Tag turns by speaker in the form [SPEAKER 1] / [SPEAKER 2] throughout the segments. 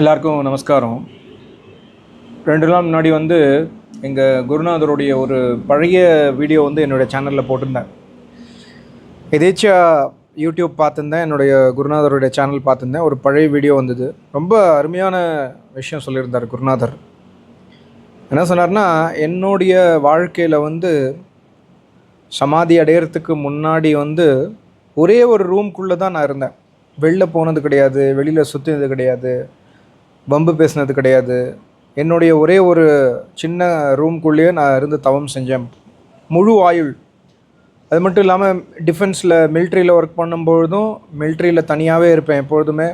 [SPEAKER 1] எல்லாருக்கும் நமஸ்காரம். ரெண்டு நாள் முன்னாடி வந்து எங்கள் குருநாதருடைய ஒரு பழைய வீடியோ வந்து என்னுடைய சேனலில் போட்டிருந்தேன். எதேச்சியாக யூடியூப் பார்த்துருந்தேன் என்னுடைய குருநாதருடைய சேனல் பார்த்துருந்தேன் ஒரு பழைய வீடியோ வந்தது. ரொம்ப அருமையான விஷயம் சொல்லியிருந்தார் குருநாதர். என்ன சொன்னார்னா என்னுடைய வாழ்க்கையில் வந்து சமாதி அடையிறதுக்கு முன்னாடி வந்து ஒரே ஒரு ரூம்குள்ளே தான் நான் இருந்தேன். வெளில போனது கிடையாது வெளியில் சுற்றினது கிடையாது. பம்பு பேசினது கிடையாது. என்னுடைய ஒரே ஒரு சின்ன ரூம்குள்ளேயே நான் இருந்து தவம் செஞ்சேன். முழு ஆயுள். அது மட்டும் இல்லாமல் டிஃபென்ஸில் மிலிட்ரியில் ஒர்க் பண்ணும்பொழுதும் மிலிட்ரியில் தனியாகவே இருப்பேன் எப்பொழுதுமே.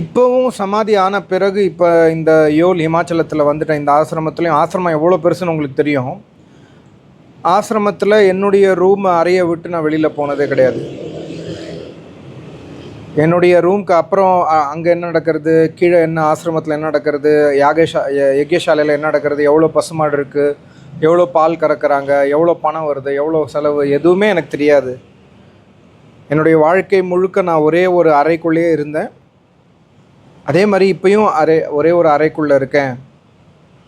[SPEAKER 1] இப்போவும் சமாதி ஆன பிறகு இப்போ இந்த யோல் ஹிமாச்சலத்தில் வந்துட்டேன் இந்த ஆசிரமத்துலேயும் ஆசிரமம் எவ்வளோ பெருசுன்னு உங்களுக்கு தெரியும். ஆசிரமத்தில் என்னுடைய ரூம் அறையை விட்டு நான் வெளியில் போனதே கிடையாது. என்னுடைய ரூம்க்கு அப்புறம் அங்கே என்ன நடக்கிறது? கீழே என்ன ஆசிரமத்தில் என்ன நடக்கிறது? யாகேஷா யஜ்யசாலையில் என்ன நடக்கிறது? எவ்வளோ பசுமாடு இருக்குது எவ்வளோ பால் கறக்கிறாங்க? எவ்வளோ பணம் வருது? எவ்வளோ செலவு? எதுவுமே எனக்கு தெரியாது. என்னுடைய வாழ்க்கை முழுக்க நான் ஒரே ஒரு அறைக்குள்ளேயே இருந்தேன். அதே மாதிரி இப்போயும் அறை ஒரே ஒரு அறைக்குள்ளே இருக்கேன்.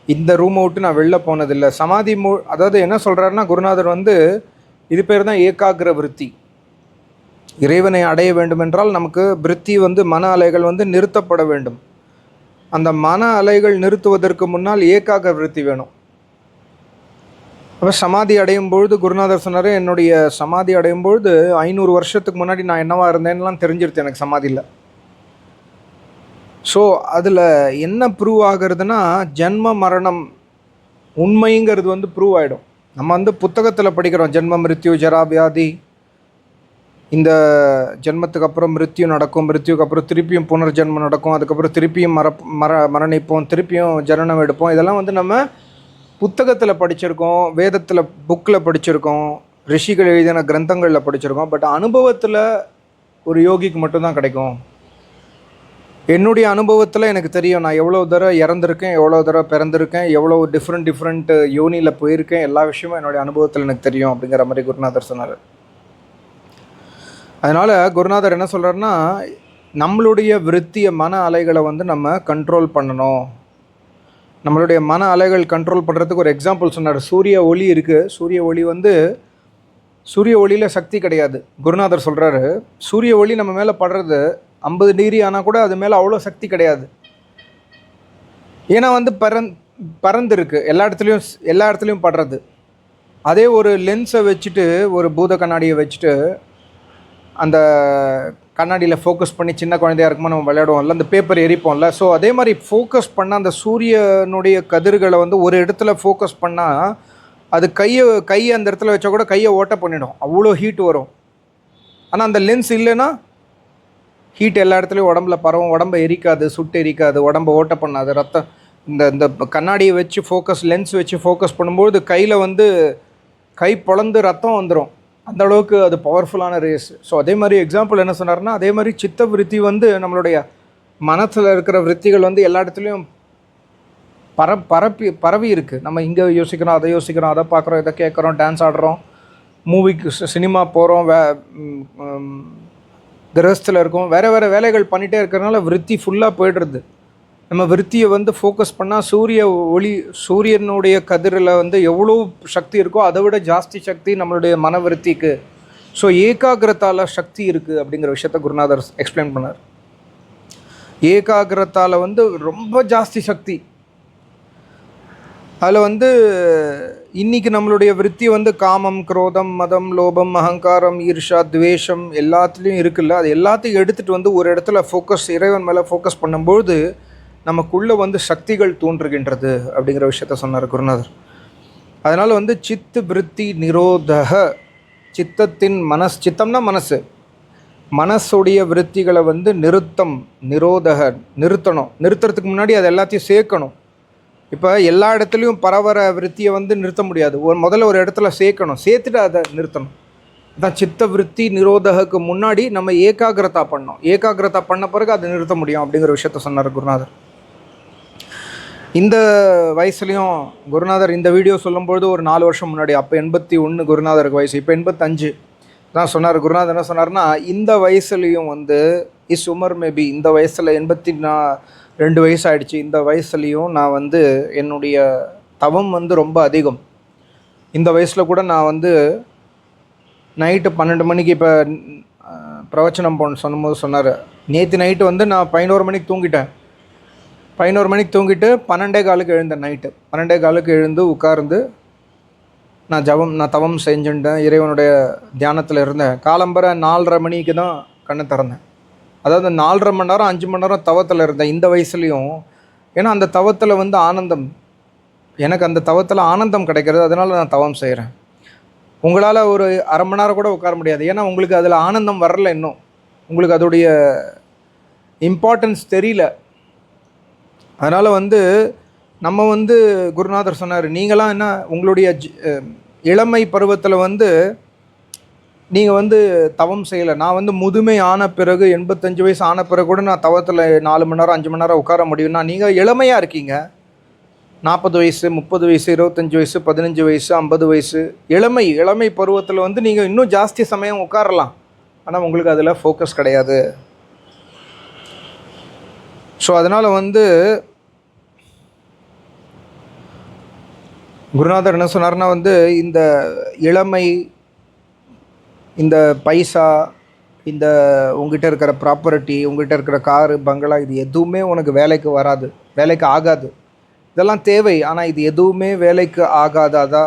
[SPEAKER 1] இந்த ரூமை விட்டு நான் வெளில போனதில்லை. சமாதி மு அதாவது என்ன சொல்கிறாருன்னா குருநாதர் வந்து இது பேர் தான் ஏகாகிர விருத்தி இறைவனை அடைய வேண்டுமென்றால் நமக்கு விருத்தி வந்து மன அலைகள் வந்து நிறுத்தப்பட வேண்டும். அந்த மன அலைகள் நிறுத்துவதற்கு முன்னால் ஏகாக விருத்தி வேணும். அப்போ சமாதி அடையும் பொழுது குருநாதர் சொன்னார் என்னுடைய சமாதி அடையும் பொழுது ஐநூறு வருஷத்துக்கு முன்னாடி நான் என்னவா இருந்தேன்லாம் தெரிஞ்சிருச்சு எனக்கு சமாதியில். ஸோ அதில் என்ன ப்ரூவ் ஆகுறதுன்னா ஜென்ம மரணம் உண்மைங்கிறது வந்து ப்ரூவ் ஆகிடும் நம்ம வந்து புத்தகத்தில் படிக்கிறோம் ஜென்ம மிருத்யு ஜரா வியாதி இந்த ஜென்மத்துக்கு அப்புறம் மிருத்தியும் நடக்கும் மிருத்தியுக்கு அப்புறம் திருப்பியும் புனர்ஜென்மம் நடக்கும் அதுக்கப்புறம் திருப்பியும் மர மர மரணிப்போம் திருப்பியும் ஜனனம் எடுப்போம். இதெல்லாம் வந்து நம்ம புத்தகத்தில் படிச்சிருக்கோம் வேதத்தில் புக்கில் படிச்சிருக்கோம் ரிஷிகள் எழுதின கிரந்தங்களில் படிச்சிருக்கோம். பட் அனுபவத்தில் ஒரு யோகிக்கு மட்டும்தான் கிடைக்கும். என்னுடைய அனுபவத்தில் எனக்கு தெரியும் நான் எவ்வளோ தடவை இறந்துருக்கேன் எவ்வளோ தடவை பிறந்திருக்கேன் எவ்வளோ டிஃப்ரெண்ட் டிஃப்ரெண்ட் யோனியில் போயிருக்கேன் எல்லா விஷயமும் என்னுடைய அனுபவத்தில் எனக்கு தெரியும் அப்படிங்கிற மாதிரி குருநாதர் சொன்னார். அதனால் குருநாதர் என்ன சொல்கிறாருன்னா நம்மளுடைய விருத்திய மன அலைகளை வந்து நம்ம கண்ட்ரோல் பண்ணணும். நம்மளுடைய மன அலைகள் கண்ட்ரோல் பண்ணுறதுக்கு ஒரு எக்ஸாம்பிள் சொன்னார். சூரிய ஒளி இருக்குது சூரிய ஒளி வந்து சூரிய ஒளியில் சக்தி கிடையாது. குருநாதர் சொல்கிறாரு சூரிய ஒளி நம்ம மேலே படுறது ஐம்பது டிகிரி ஆனால் கூட அது மேலே அவ்வளோ சக்தி கிடையாது. ஏன்னா வந்து பறந் பறந்துருக்கு. எல்லா இடத்துலையும் எல்லா இடத்துலையும் படுறது. அதே ஒரு லென்ஸை வச்சுட்டு ஒரு பூத கண்ணாடியை வச்சுட்டு அந்த கண்ணாடியில் ஃபோக்கஸ் பண்ணி சின்ன குழந்தையா இருக்குமோ நம்ம விளையாடுவோம்ல அந்த பேப்பர் எரிப்போம்ல. ஸோ அதே மாதிரி ஃபோக்கஸ் பண்ணால் அந்த சூரியனுடைய கதிர்களை வந்து ஒரு இடத்துல ஃபோக்கஸ் பண்ணால் அது கையை கையை அந்த இடத்துல வச்சா கூட கையை ஓட்ட பண்ணிடும். அவ்வளோ ஹீட் வரும். ஆனால் அந்த லென்ஸ் இல்லைன்னா ஹீட் எல்லா இடத்துலையும் உடம்புல பரவும். உடம்பை எரிக்காது சுட்டு எரிக்காது உடம்ப ஓட்ட பண்ணாது. ரத்தம் இந்த இந்த கண்ணாடியை வச்சு ஃபோக்கஸ் லென்ஸ் வச்சு ஃபோக்கஸ் பண்ணும்போது கையில் வந்து கை பொழந்து ரத்தம் வந்துடும் அந்த அளவுக்கு அது பவர்ஃபுல்லான ரேஸ் ஸோ அதே மாதிரி எக்ஸாம்பிள் என்ன சொன்னார்னா அதே மாதிரி சித்த விருத்தி வந்து நம்மளுடைய மனசில் இருக்கிற விருத்திகள் வந்து எல்லா இடத்துலையும் பர பரப்பி பரவி இருக்குது நம்ம இங்கே யோசிக்கிறோம் அதை யோசிக்கிறோம் அதை பார்க்குறோம் இதை கேட்குறோம் டான்ஸ் ஆடுறோம் மூவிக்கு சினிமா போகிறோம் வே கிரகஸ்தில் இருக்கோம் வேறு வேறு வேலைகள் பண்ணிகிட்டே இருக்கிறனால விருத்தி ஃபுல்லாக போய்டுறது. நம்ம விருத்தியை வந்து ஃபோக்கஸ் பண்ணால் சூரிய ஒளி சூரியனுடைய கதிரில் வந்து எவ்வளோ சக்தி இருக்கோ அதை விட ஜாஸ்தி சக்தி நம்மளுடைய மனவிருத்திக்கு ஸோ ஏகாகிரத்தால் சக்தி இருக்குது அப்படிங்கிற விஷயத்த குருநாதர் எக்ஸ்பிளைன் பண்ணார். ஏகாகிரத்தால வந்து ரொம்ப ஜாஸ்தி சக்தி. அதில் வந்து இன்னைக்கு நம்மளுடைய விருத்தி வந்து காமம் குரோதம் மதம் லோபம் அகங்காரம் ஈர்ஷா துவேஷம் எல்லாத்துலேயும் இருக்குல்ல அது எல்லாத்தையும் எடுத்துகிட்டு வந்து ஒரு இடத்துல ஃபோக்கஸ் இறைவன் மேலே ஃபோக்கஸ் பண்ணும்போது நமக்குள்ளே வந்து சக்திகள் தோன்றுகின்றது அப்படிங்கிற விஷயத்த சொன்னார் குருநாதர். அதனால் வந்து சித்து விருத்தி நிரோதக சித்தத்தின் மனஸ் சித்தம்னா மனசு. மனசுடைய விருத்திகளை வந்து நிறுத்தம் நிரோதக நிறுத்தணும். நிறுத்துறதுக்கு முன்னாடி அது எல்லாத்தையும் சேர்க்கணும். இப்போ எல்லா இடத்துலையும் பரவற விருத்தியை வந்து நிறுத்த முடியாது. ஒரு முதல்ல ஒரு இடத்துல சேர்க்கணும். சேர்த்துட்டு அதை நிறுத்தணும். அதான் சித்த விருத்தி நிரோதகக்கு முன்னாடி நம்ம ஏகாகிரதா பண்ணோம் ஏகாகிரதா பண்ண பிறகு அதை நிறுத்த முடியும் அப்படிங்கிற விஷயத்த சொன்னார் குருநாதர். இந்த வயசுலேயும் குருநாதர் இந்த வீடியோ சொல்லும்பொழுது ஒரு நாலு வருஷம் முன்னாடி அப்போ எண்பத்தி ஒன்று குருநாதருக்கு வயசு இப்போ எண்பத்தஞ்சு தான் சொன்னார். குருநாதர் என்ன சொன்னார்னா இந்த வயசுலேயும் வந்து இஸ் உமர் மேபி இந்த வயசில் எண்பத்தி நா ரெண்டு வயசு ஆகிடுச்சு இந்த வயசுலேயும் நான் வந்து என்னுடைய தவம் வந்து ரொம்ப அதிகம். இந்த வயசில் கூட நான் வந்து நைட்டு பன்னெண்டு மணிக்கு இப்போ பிரவச்சனம் போன சொன்னும்போது சொன்னார். நேற்று நைட்டு வந்து நான் பதினோரு மணிக்கு தூங்கிட்டேன். பதினோரு மணிக்கு தூங்கிட்டு பன்னெண்டே காலுக்கு எழுந்தேன் நைட்டு பன்னெண்டே காலுக்கு எழுந்து உட்கார்ந்து நான் ஜபம் நான் தவம் செஞ்சுட்டேன். இறைவனுடைய தியானத்தில் இருந்தேன். காலம்பரை நாலரை மணிக்கு தான் கண்ணை திறந்தேன். அதாவது நாலரை மணி நேரம் அஞ்சு மணி நேரம் தவத்தில் இருந்தேன் இந்த வயசுலேயும். ஏன்னா அந்த தவத்தில் வந்து ஆனந்தம். எனக்கு அந்த தவத்தில் ஆனந்தம் கிடைக்கிறது அதனால் நான் தவம் செய்கிறேன் உங்களால் ஒரு அரை மணி நேரம் கூட உட்கார முடியாது. ஏன்னா உங்களுக்கு அதில் ஆனந்தம் வரல இன்னும். உங்களுக்கு அதோடைய இம்பார்ட்டன்ஸ் தெரியல. அதனால் வந்து நம்ம வந்து குருநாதர் சொன்னார் நீங்களாம் என்ன உங்களுடைய ஜி- இளமை பருவத்தில் வந்து நீங்கள் வந்து தவம் செய்யலை. நான் வந்து முதுமை ஆன பிறகு எண்பத்தஞ்சு வயசு ஆன பிறகு கூட நான் தவத்தில் நாலு மணி நேரம் அஞ்சு மணி நேரம் உட்கார முடியும்னா நீங்கள் இளமையாக இருக்கீங்க. நாற்பது வயசு முப்பது வயசு இருபத்தஞ்சி வயசு பதினஞ்சு வயசு ஐம்பது வயசு இளமை இளமை பருவத்தில் வந்து நீங்கள் இன்னும் ஜாஸ்தி சமயம் உட்காரலாம். ஆனால் உங்களுக்கு அதில் ஃபோக்கஸ் கிடையாது. ஸோ அதனால் வந்து குருநாதர் என்ன சொன்னார்னா வந்து இந்த இளமை இந்த பைசா இந்த உங்ககிட்ட இருக்கிற ப்ராப்பர்ட்டி உங்ககிட்ட இருக்கிற காரு பங்களா இது எதுவுமே உனக்கு வேலைக்கு வராது. வேலைக்கு ஆகாது. இதெல்லாம் தேவை ஆனால் இது எதுவுமே வேலைக்கு ஆகாது அதா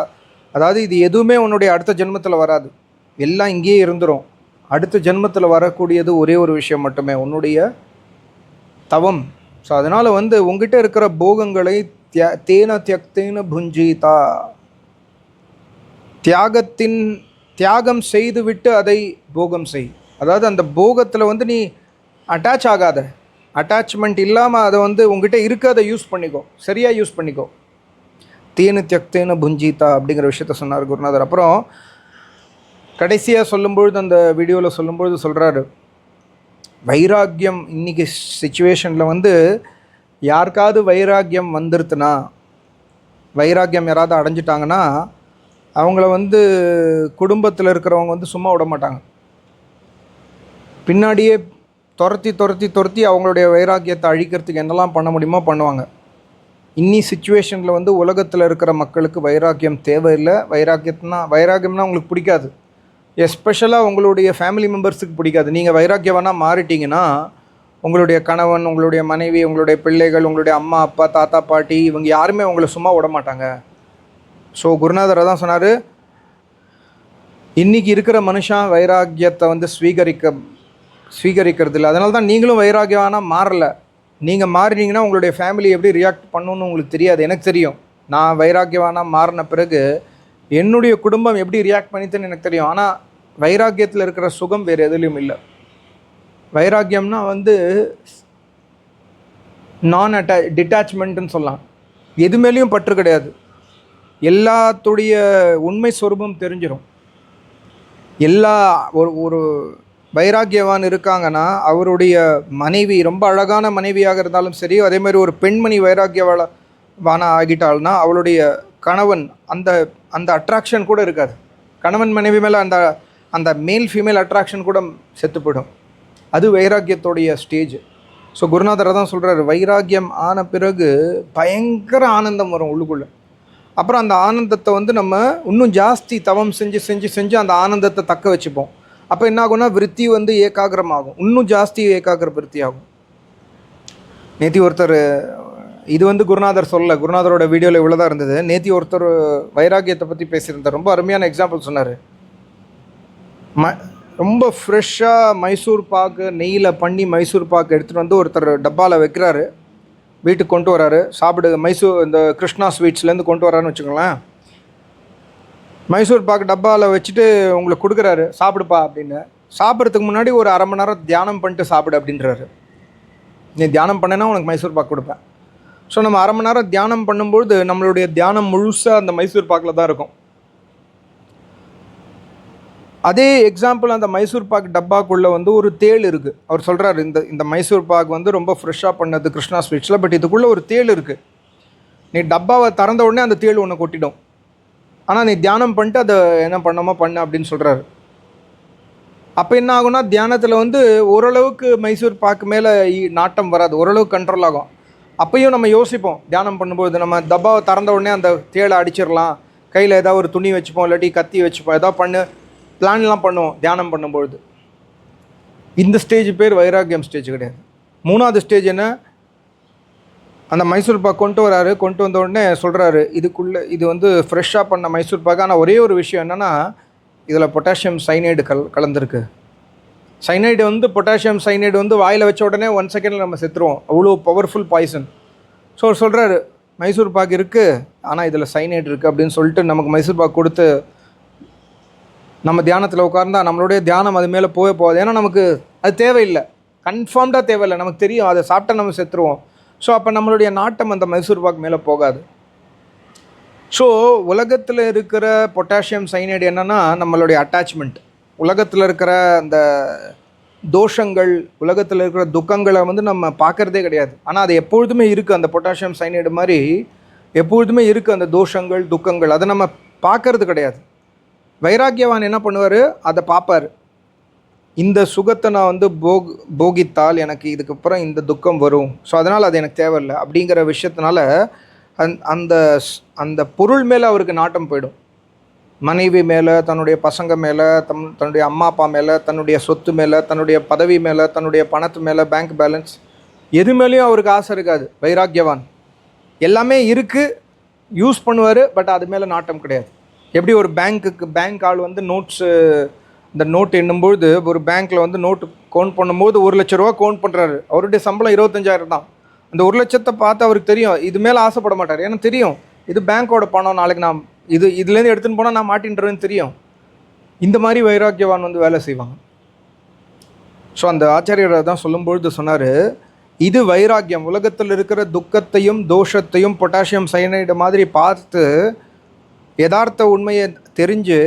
[SPEAKER 1] அதாவது இது எதுவுமே உன்னுடைய அடுத்த ஜென்மத்தில் வராது. எல்லாம் இங்கேயே இருந்துரும். அடுத்த ஜென்மத்தில் வரக்கூடியது ஒரே ஒரு விஷயம் மட்டுமே உன்னுடைய தவம். ஸோ அதனால் வந்து உங்ககிட்ட இருக்கிற போகங்களை தியா தேன தியக்தேன புஞ்சீதா. தியாகத்தின் தியாகம் செய்துவிட்டு அதை போகம் செய். அதாவது அந்த போகத்தில் வந்து நீ அட்டாச் ஆகாத. அட்டாச்மெண்ட் இல்லாமல் அதை வந்து உங்ககிட்ட இருக்க அதை யூஸ் பண்ணிக்கோ. சரியாக யூஸ் பண்ணிக்கோ. தேனு தியக்தேனு புஞ்சீதா அப்படிங்கிற விஷயத்த சொன்னார் குருநாதர். அப்புறம் கடைசியாக சொல்லும்பொழுது அந்த வீடியோவில் சொல்லும்பொழுது சொல்கிறாரு வைராக்கியம் இன்னைக்கு சுச்சுவேஷனில் வந்து யாருக்காவது வைராக்கியம் வந்துருத்துனா வைராக்கியம் யாராவது அடைஞ்சிட்டாங்கன்னா அவங்கள வந்து குடும்பத்தில் இருக்கிறவங்க வந்து சும்மா விட மாட்டாங்க. பின்னாடியே துரத்தி துரத்தி துரத்தி அவங்களுடைய வைராக்கியத்தை அழிக்கிறதுக்கு என்னெல்லாம் பண்ண முடியுமோ பண்ணுவாங்க. இன்னி சுச்சுவேஷனில் வந்து உலகத்தில் இருக்கிற மக்களுக்கு வைராக்கியம் தேவையில்லை. வைராக்கியம்னா வைராக்கியம்னா உங்களுக்கு பிடிக்காது. எஸ்பெஷலாக உங்களுடைய ஃபேமிலி மெம்பர்ஸுக்கு பிடிக்காது. நீங்கள் வைராக்கியவனாக மாறிட்டீங்கன்னா உங்களுடைய கணவன் உங்களுடைய மனைவி உங்களுடைய பிள்ளைகள் உங்களுடைய அம்மா அப்பா தாத்தா பாட்டி இவங்க யாருமே உங்களை சும்மா விட மாட்டாங்க. ஸோ குருநாதர் தான் சொன்னார் இன்றைக்கி இருக்கிற மனுஷன் வைராக்கியத்தை வந்து ஸ்வீகரிக்க ஸ்வீகரிக்கிறது இல்லை அதனால தான் நீங்களும் வைராக்கியவானா மாறலை. நீங்கள் மாறினீங்கன்னா உங்களுடைய ஃபேமிலி எப்படி ரியாக்ட் பண்ணணும்னு உங்களுக்கு தெரியாது எனக்கு தெரியும். நான் வைராக்கியவானாக மாறின பிறகு என்னுடைய குடும்பம் எப்படி ரியாக்ட் பண்ணித்துன்னு எனக்கு தெரியும். ஆனால் வைராக்கியத்தில் இருக்கிற சுகம் வேறு எதுலேயும் இல்லை. வைராக்கியம்னா வந்து நான் அட்டா டிட்டாச்மெண்ட்டுன்னு சொல்லலாம். எது மேலேயும் பற்று கிடையாது. எல்லாத்துடைய உண்மை சொரூபம் தெரிஞ்சிடும் எல்லா ஒரு ஒரு வைராக்கியவான் இருக்காங்கன்னா அவருடைய மனைவி ரொம்ப அழகான மனைவியாக இருந்தாலும் சரி அதே மாதிரி ஒரு பெண்மணி வைராக்கியவாள வான ஆகிட்டாள்னா அவளுடைய கணவன் அந்த அந்த அட்ராக்ஷன் கூட இருக்காது. கணவன் மனைவி மேலே அந்த அந்த மேல் ஃபீமேல் அட்ராக்ஷன் கூட செத்து போயிடும். அது வைராக்கியத்தோடைய ஸ்டேஜ் ஸோ குருநாதரை தான் சொல்கிறாரு வைராக்கியம் ஆன பிறகு பயங்கர ஆனந்தம் வரும் உள்ளுக்குள்ளே. அப்புறம் அந்த ஆனந்தத்தை வந்து நம்ம இன்னும் ஜாஸ்தி தவம் செஞ்சு செஞ்சு செஞ்சு அந்த ஆனந்தத்தை தக்க வச்சுப்போம். அப்போ என்ன ஆகும்னா விருத்தி வந்து ஏகாகிரமாகும். இன்னும் ஜாஸ்தி ஏகாகிர விருத்தி ஆகும். நேத்தி ஒருத்தர் இது வந்து குருநாதர் சொல்லல. குருநாதரோட வீடியோவில் இவ்வளோ தான் இருந்தது. நேத்தி ஒருத்தர் வைராக்கியத்தை பற்றி பேசியிருந்தார். ரொம்ப அருமையான எக்ஸாம்பிள் சொன்னார். ம ரொம்ப ஃப்ரெஷ்ஷாக மைசூர் பாக்கு நெய்யில் பண்ணி மைசூர் பாக்கு எடுத்துகிட்டு வந்து ஒருத்தர் டப்பாவில் வைக்கிறாரு. வீட்டுக்கு கொண்டு வராரு. சாப்பிடு மைசூர் இந்த கிருஷ்ணா ஸ்வீட்ஸ்லேருந்து கொண்டு வராருன்னு வச்சுக்கோங்களேன். மைசூர் பாக்கு டப்பாவில் வச்சுட்டு உங்களுக்கு கொடுக்குறாரு. சாப்பிடுப்பா அப்படின்னு. சாப்பிட்றதுக்கு முன்னாடி ஒரு அரை மணி நேரம் தியானம் பண்ணிட்டு சாப்பிடு அப்படின்றாரு. நீ தியானம் பண்ணேன்னா உனக்கு மைசூர் பாக்கு கொடுப்பேன். ஸோ நம்ம அரை மணி நேரம் தியானம் பண்ணும்பொழுது நம்மளுடைய தியானம் முழுசாக அந்த மைசூர் பாக்கில் தான் இருக்கும். அதே எக்ஸாம்பிள் அந்த மைசூர் பாக் டப்பாக்குள்ளே வந்து ஒரு தேள் இருக்குது அவர் சொல்கிறாரு இந்த இந்த மைசூர் பாக் வந்து ரொம்ப ஃப்ரெஷ்ஷாக பண்ணது கிருஷ்ணா ஸ்வீட்ஸில் பட் இதுக்குள்ளே ஒரு தேள் இருக்குது நீ டப்பாவை திறந்த உடனே அந்த தேள் ஒன்று கொட்டிடும். ஆனால் நீ தியானம் பண்ணிட்டு அதை என்ன பண்ணாமோ பண்ண அப்படின்னு சொல்கிறாரு அப்போ என்ன ஆகும்னா தியானத்தில் வந்து ஓரளவுக்கு மைசூர் பாக்கு மேலே நாட்டம் வராது. ஓரளவுக்கு கண்ட்ரோல் ஆகும். அப்பையும் நம்ம யோசிப்போம் தியானம் பண்ணும்போது நம்ம டப்பாவை திறந்த உடனே அந்த தேளை அடிச்சிடலாம். கையில் ஏதாவது ஒரு துணி வச்சுப்போம் இல்லாட்டி கத்தி வச்சுப்போம் ஏதாவது பண்ணு. பிளான்லாம் பண்ணுவோம் தியானம் பண்ணும்பொழுது. இந்த ஸ்டேஜ் பேர் வைராக்கியம் ஸ்டேஜ் கிடையாது. மூணாவது ஸ்டேஜ் என்ன? அந்த மைசூர் பாக் கொண்டு வராரு கொண்டு வந்த உடனே சொல்கிறாரு இதுக்குள்ளே இது வந்து ஃப்ரெஷ்ஷாக பண்ண மைசூர் பாக். ஆனால் ஒரே ஒரு விஷயம் என்னென்னா இதில் பொட்டாசியம் சைனைடு கல் கலந்துருக்கு. சைனைடு வந்து பொட்டாசியம் சைனைடு வந்து வாயில் வச்ச உடனே ஒன் செகண்டில் நம்ம செத்துருவோம். அவ்வளோ பவர்ஃபுல் பாய்சன் ஸோ அவர் சொல்கிறாரு மைசூர் பாக் இருக்குது ஆனால் இதில் சைனைடு இருக்குது அப்படின்னு சொல்லிட்டு நமக்கு மைசூர் பாக் கொடுத்து நம்ம தியானத்தில் உட்கார்ந்தா நம்மளுடைய தியானம் அது மேலே போகவே போகாது. ஏன்னா நமக்கு அது தேவையில்லை. கன்ஃபார்ம்டாக தேவையில்லை. நமக்கு தெரியும். அதை சாப்பிட்டா நம்ம செத்துருவோம். ஸோ அப்போ நம்மளுடைய நாட்டம் அந்த மைசூர் பாக் மேலே போகாது. ஸோ உலகத்தில் இருக்கிற பொட்டாசியம் சைனைடு என்னென்னா நம்மளுடைய அட்டாச்மெண்ட் உலகத்தில் இருக்கிற அந்த தோஷங்கள் உலகத்தில் இருக்கிற துக்கங்களை வந்து நம்ம பார்க்குறதே கிடையாது. ஆனால் அது எப்பொழுதுமே இருக்குது அந்த பொட்டாசியம் சைனைடு மாதிரி எப்பொழுதுமே இருக்குது அந்த தோஷங்கள் துக்கங்கள் அதை நம்ம பார்க்கறது கிடையாது. வைராக்கியவான் என்ன பண்ணுவார்? அதை பார்ப்பார் இந்த சுகத்தை நான் வந்து போக் போகித்தால் எனக்கு இதுக்கப்புறம் இந்த துக்கம் வரும். ஸோ அதனால் அது எனக்கு தேவையில்லை. அப்படிங்கிற விஷயத்தினால அந் அந்த அந்த பொருள் மேலே அவருக்கு நாட்டம் போயிடும். மனைவி மேலே தன்னுடைய பசங்க மேலே தம் தன்னுடைய அம்மா அப்பா மேலே தன்னுடைய சொத்து மேலே தன்னுடைய பதவி மேலே தன்னுடைய பணத்து மேலே பேங்க் பேலன்ஸ் எது மேலேயும் அவருக்கு ஆசை இருக்காது. வைராக்கியவான். எல்லாமே இருக்குது யூஸ் பண்ணுவார் பட் அது மேலே நாட்டம் கிடையாது. எப்படி ஒரு பேங்க்குக்கு பேங்க் ஆள் வந்து நோட்ஸு இந்த நோட் எண்ணும்பொழுது ஒரு பேங்க்கில் வந்து நோட்டு கவுண்ட் பண்ணும்போது ஒரு லட்ச ரூபா கவுண்ட் பண்ணுறாரு அவருடைய சம்பளம் இருபத்தஞ்சாயிரம் தான். அந்த ஒரு லட்சத்தை பார்த்து அவருக்கு தெரியும். இது மேலே ஆசைப்பட மாட்டார். ஏன்னா தெரியும் இது பேங்க்கோட பணம் நாளைக்கு நான் இது இதுலேருந்து எடுத்துன்னு போனால் நான் மாட்டின்றதுன்னு தெரியும். இந்த மாதிரி வைராக்கியவான் வந்து வேலை செய்வாங்க. ஸோ அந்த ஆச்சாரியரை தான் சொல்லும்பொழுது சொன்னார் இது வைராக்கியம். உலகத்தில் இருக்கிற துக்கத்தையும் தோஷத்தையும் பொட்டாசியம் சயனைடு மாதிரி பார்த்து யதார்த்த உண்மையை தெரிஞ்சு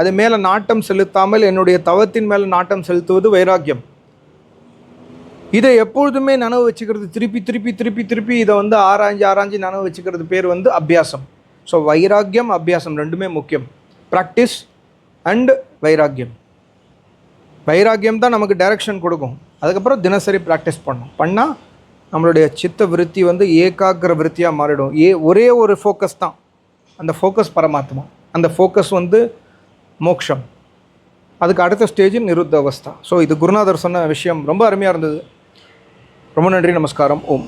[SPEAKER 1] அது மேலே நாட்டம் செலுத்தாமல் என்னுடைய தவத்தின் மேலே நாட்டம் செலுத்துவது வைராக்கியம். இதை எப்பொழுதுமே நனவு வச்சுக்கிறது திருப்பி திருப்பி திருப்பி திருப்பி இதை வந்து ஆராய்ஞ்சு ஆராய்ஞ்சு நனவு வச்சுக்கிறது பேர் வந்து அபியாசம். ஸோ வைராக்கியம் அபியாசம் ரெண்டுமே முக்கியம். ப்ராக்டிஸ் அண்டு வைராக்கியம். வைராக்கியம் தான் நமக்கு டைரக்ஷன் கொடுக்கும். அதுக்கப்புறம் தினசரி ப்ராக்டிஸ் பண்ணும். பண்ணால் நம்மளுடைய சித்த விருத்தி வந்து ஏகாகிர விருத்தியாக மாறிடும். ஏ ஒரே ஒரு ஃபோக்கஸ் தான். அந்த ஃபோக்கஸ் பரமாத்மா. அந்த ஃபோக்கஸ் வந்து மோக்ஷம். அதுக்கு அடுத்த ஸ்டேஜ் நிருத்த அவஸ்தா ஸோ இது குருநாதர் சொன்ன விஷயம் ரொம்ப அருமையாக இருந்தது. ரொம்ப நன்றி நமஸ்காரம். ஓம்.